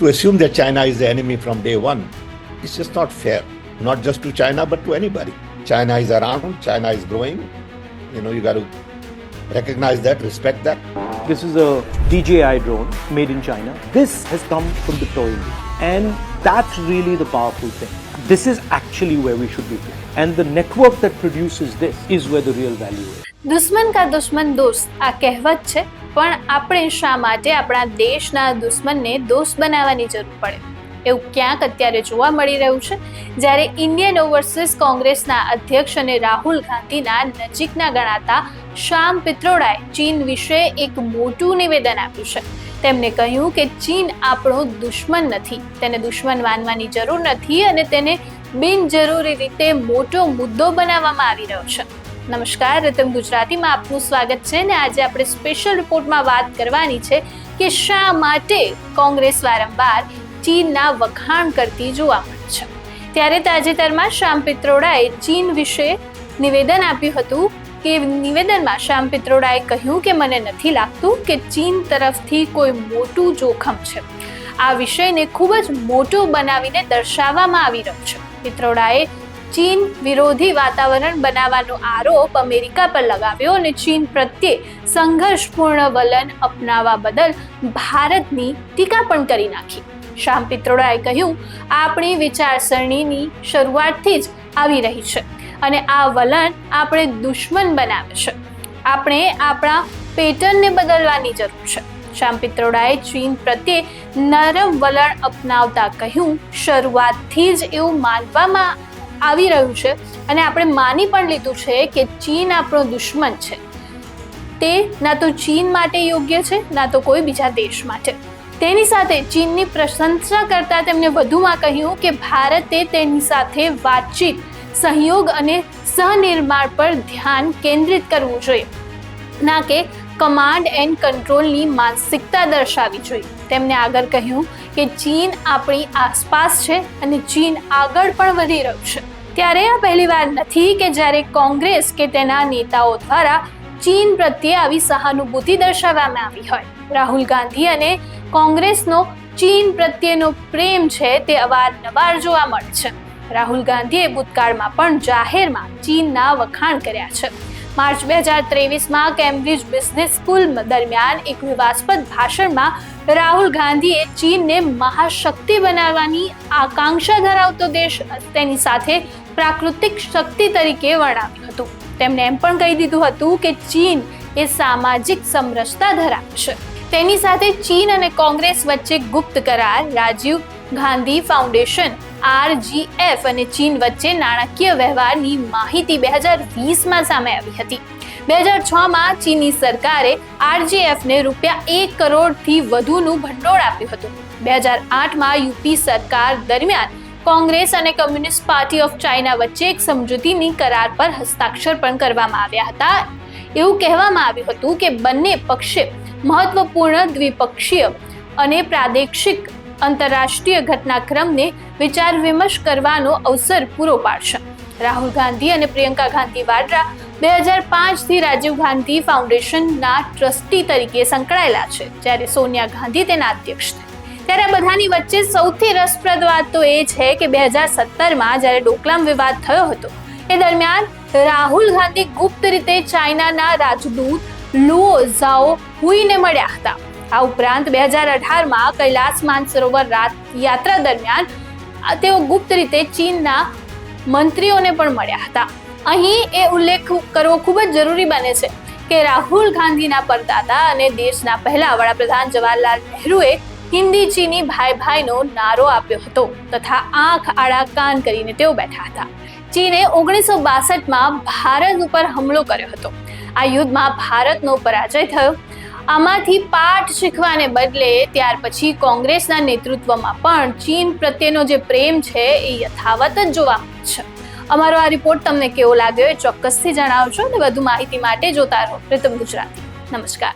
To assume that China is the enemy from day one is just not fair. Not just to China, but to anybody. China is around, China is growing. You know, you got to recognize that, respect that. This is a DJI drone made in China. This has come from the toy industry. And that's really the powerful thing. This is actually where we should be playing. And the network that produces this is where the real value is. દુશ્મન કા દુશ્મન દોસ્ત આ કહેવત છે પણ આપણે શા માટે આપણા દેશના દુશ્મનને દોસ્ત બનાવવાની જરૂર પડે? એવું ક્યાંક અત્યારે જોવા મળી રહ્યું છે, જ્યારે ઇન્ડિયન ઓવરસીઝ કોંગ્રેસના અધ્યક્ષ અને રાહુલ ગાંધીના નજીકના ગણાતા શ્યામ પિત્રોડાએ ચીન વિશે એક મોટું નિવેદન આપ્યું છે. તેમણે કહ્યું કે ચીન આપણો દુશ્મન નથી, તેને દુશ્મન માનવાની જરૂર નથી અને તેને બિનજરૂરી રીતે મોટો મુદ્દો બનાવવામાં આવી રહ્યો છે. નમસ્કાર રતમ ગુજરાતીમાં આપનું સ્વાગત છે ને આજે આપણે સ્પેશિયલ રિપોર્ટમાં વાત કરવાની છે કે શા માટે કોંગ્રેસ વારંવાર ચીનના વખાણ કરતી જોવા મળે છે. ત્યારે તાજેતરમાં શ્યામ પિત્રોડાએ ચીન વિશે નિવેદન આપ્યું હતું કે નિવેદનમાં શ્યામ પિત્રોડાએ કહ્યું કે મને નથી લાગતું કે ચીન તરફથી કોઈ મોટું જોખમ છે. આ વિષયને ખૂબ જ મોટો બનાવીને દર્શાવવામાં આવી રહ્યો છે. પિત્રોડાએ ચીન વિરોધી વાતાવરણ બનાવવાનો આરોપ અમેરિકા પર લગાવ્યો અને ચીન પ્રત્યે સંઘર્ષપૂર્ણ વલણ અપનાવવા બદલ ભારતની ટીકા પણ કરી નાખી. શ્યામ પિત્રોડાએ કહ્યું, આપણી વિચારસરણીની શરૂઆતથી જ આવી રહી છે અને આ વલણ આપણે દુશ્મન બનાવે છે. આપણે આપણા પેટર્નને બદલવાની જરૂર છે. શ્યામ પિત્રોડાએ ચીન પ્રત્યે નરમ વલણ અપનાવતા કહ્યું, શરૂઆતથી જ એવું માનવામાં આવી રહ્યું છે અને આપણે માની પણ લીધું છે કે ચીન આપણો દુશ્મન છે. તે ના તો ચીન માટે યોગ્ય છે, ના તો કોઈ બીજા દેશ માટે. તેની સાથે ચીનની પ્રશંસા કરતા તેમણે વધુમાં કહ્યું કે ભારતે તેની સાથે વાતચીત, સહયોગ અને સહનિર્માણ પર ધ્યાન કેન્દ્રિત કરવું જોઈએ. ના કે કમાન્ડ એન્ડ કંટ્રોલની માનસિકતા દર્શાવવી જોઈએ. તેમણે આગળ કહ્યું કે ચીન આપણી આસપાસ છે અને ચીન આગળ પણ વધી રહ્યું છે. ત્યારે આ પહેલી વાર નથી કે જ્યારે કોંગ્રેસ કે તેના નેતાઓ દ્વારા ચીન પ્રત્યે આવી સહાનુભૂતિ દર્શાવવામાં આવી હોય. રાહુલ ગાંધી અને કોંગ્રેસનો ચીન પ્રત્યેનો પ્રેમ છે તે અવારનવાર જોવા મળે છે. રાહુલ ગાંધીએ ભૂતકાળમાં પણ જાહેરમાં ચીનના વખાણ કર્યા છે. માર્ચ બે હજાર ત્રેવીસમાં કેમ્બ્રિજ બિઝનેસ સ્કૂલ દરમિયાન એક વિવાસ્પદ ભાષણમાં રાહુલ ગાંધીએ ચીનને મહાશક્તિ બનાવવાની આકાંક્ષા ધરાવતો દેશ તેની સાથે પ્રાકૃતિક શક્તિ તરીકે વર્ણવ્યું હતું. તેમણે એમ પણ કહી દીધું હતું કે ચીન એ સામાજિક સમરસતા ધરાવે છે. તેની સાથે ચીન અને કોંગ્રેસ વચ્ચે ગુપ્ત કરાર, રાજીવ ગાંધી ફાઉન્ડેશન, આરજીએફ અને ચીન વચ્ચે નાણાકીય વ્યવહારની માહિતી બે હજાર વીસમાં સામે આવી હતી. બે હજાર છમાં ચીની સરકારે આરજીએફને રૂપિયા એક કરોડથી વધુનું ભંડોળ આપ્યું હતું. બે હજાર આઠમાં યુપી સરકાર દરમિયાન કોંગ્રેસ અને કમ્યુનિસ્ટ પાર્ટી ઓફ ચાઇના વચ્ચે એક સમજૂતીની કરાર પર હસ્તાક્ષર પણ કરવામાં આવ્યા હતા. એવું કહેવામાં આવ્યું હતું કે બંને પક્ષે મહત્વપૂર્ણ દ્વિપક્ષીય અને પ્રાદેશિક આંતરરાષ્ટ્રીય ઘટનાક્રમને વિચાર વિમર્શ કરવાનો અવસર પૂરો પાડશે. રાહુલ ગાંધી અને પ્રિયંકા ગાંધી વાડ્રા બે હજાર પાંચથી રાજીવ ગાંધી ફાઉન્ડેશનના ટ્રસ્ટી તરીકે સંકળાયેલા છે. જ્યારે સોનિયા ગાંધી તેના અધ્યક્ષ છે ત્યારે બધાની વચ્ચે સૌથી રસપ્રદ વાત તો એ છે કે બે હજાર સત્તરમાં જ્યારે ડોકલામ વિવાદ થયો હતો, એ દરમિયાન રાહુલ ગાંધી ગુપ્ત રીતે ચાઇનાના રાજદૂત લુઓ ઝાઓ હુઈને મળ્યા હતા. આ ઉપરાંત બે હજાર અઢારમાં કૈલાસ માનસરોવર યાત્રા દરમિયાન તેઓ ગુપ્ત રીતે ચીનના મંત્રીઓને પણ મળ્યા હતા. અહીં એ ઉલ્લેખ કરવો ખૂબ જ જરૂરી બને છે કે રાહુલ ગાંધીના પરદાદા અને દેશના પહેલા વડાપ્રધાન જવાહરલાલ નહેરુએ હિન્દી ચીની ભાઈ ભાઈનો નારો આપ્યો હતો તથા આંખ આડા કાન કરીને તેઓ બેઠા હતા. ચીને ઓગણીસો બાસઠમાં ભારત ઉપર હુમલો કર્યો હતો. આ યુદ્ધમાં ભારતનો પરાજય થયો. આમાંથી પાઠ શીખવાને બદલે ત્યાર પછી કોંગ્રેસના નેતૃત્વમાં પણ ચીન પ્રત્યેનો જે પ્રેમ છે એ યથાવત જ જોવા મળે છે. અમારો આ રિપોર્ટ તમને કેવો લાગ્યો એ ચોક્કસથી જણાવજો અને વધુ માહિતી માટે જોતા રહો પ્રીતમ ગુજરાતી. નમસ્કાર.